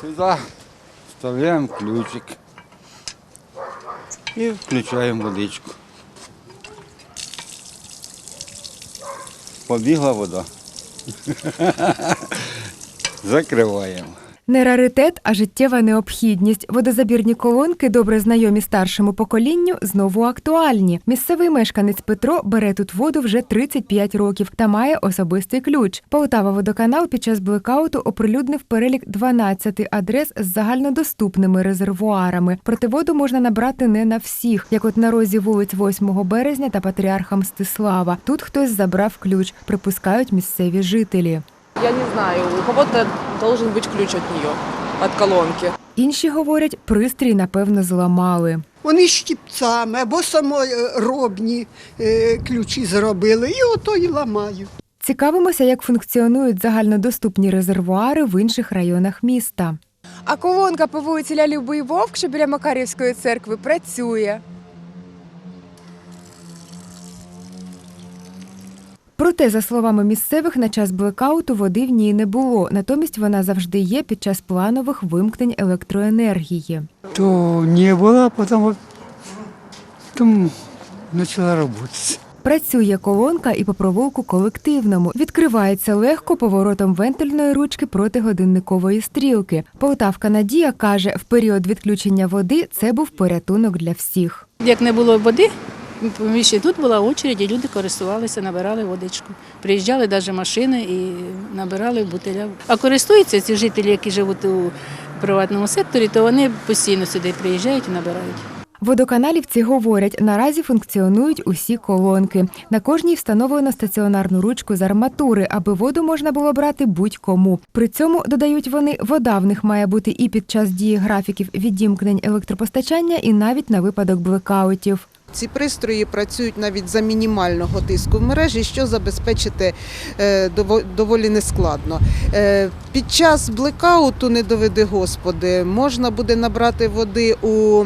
Сюда вставляємо ключик і включаємо водичку. Побігла вода. Закриваємо. Не раритет, а життєва необхідність. Водозабірні колонки, добре знайомі старшому поколінню, знову актуальні. Місцевий мешканець Петро бере тут воду вже 35 років та має особистий ключ. Полтава водоканал під час блекауту оприлюднив перелік 12 адрес з загальнодоступними резервуарами. Проте воду можна набрати не на всіх, як от на розі вулиць 8 березня та патріарха Мстислава. Тут хтось забрав ключ, припускають місцеві жителі. Я не знаю, у кого-то должен быть ключ от нее, от колонки. Інші говорять, пристрій напевно зламали. Вони щіпцями або саморобні е, ключі зробили, і ото й ламають. Цікавимося, як функціонують загальнодоступні резервуари в інших районах міста. А колонка по вулиці Ля Любий Вовк, що біля Макарівської церкви, працює. Проте, за словами місцевих, на час блекауту води в ній не було. Натомість вона завжди є під час планових вимкнень електроенергії. то не было, потом вот потом начала работать. Працює колонка і по провулку колективному. Відкривається легко поворотом вентильної ручки проти годинникової стрілки. Полтавка Надія каже, в період відключення води це був порятунок для всіх. Як не було води, ще тут була очередь, і люди користувалися, набирали водичку. Приїжджали навіть машини і набирали бутиля. А користуються ці жителі, які живуть у приватному секторі, то вони постійно сюди приїжджають і набирають. Водоканалівці говорять, наразі функціонують усі колонки. На кожній встановлено стаціонарну ручку з арматури, аби воду можна було брати будь-кому. При цьому додають вони, вода в них має бути і під час дії графіків відімкнень електропостачання, і навіть на випадок блекаутів. Ці пристрої працюють навіть за мінімального тиску в мережі, що забезпечити е, доволі нескладно. Е, Під час блекауту, не доведи Господи, можна буде набрати води у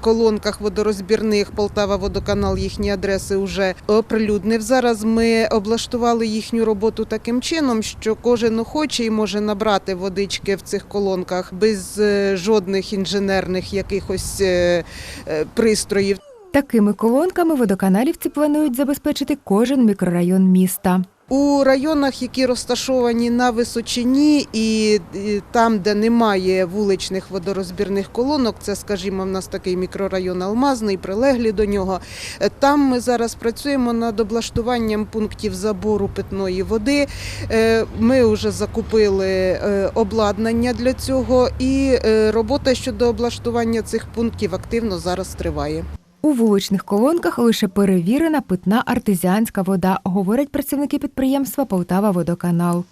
колонках водорозбірних. Полтава водоканал їхні адреси вже оприлюднив. Зараз ми облаштували їхню роботу таким чином, що кожен охочий може набрати водички в цих колонках без е, жодних інженерних якихось пристроїв. Такими колонками водоканалівці планують забезпечити кожен мікрорайон міста. У районах, які розташовані на височині, і там, де немає вуличних водорозбірних колонок, це, скажімо, в нас такий мікрорайон Алмазний, прилеглі до нього. е, Там ми зараз працюємо над облаштуванням пунктів забору питної води. Е, Ми вже закупили е, обладнання для цього, і робота щодо облаштування цих пунктів активно зараз триває. У вуличних колонках лише перевірена питна артезіанська вода, говорять працівники підприємства Полтава Водоканал.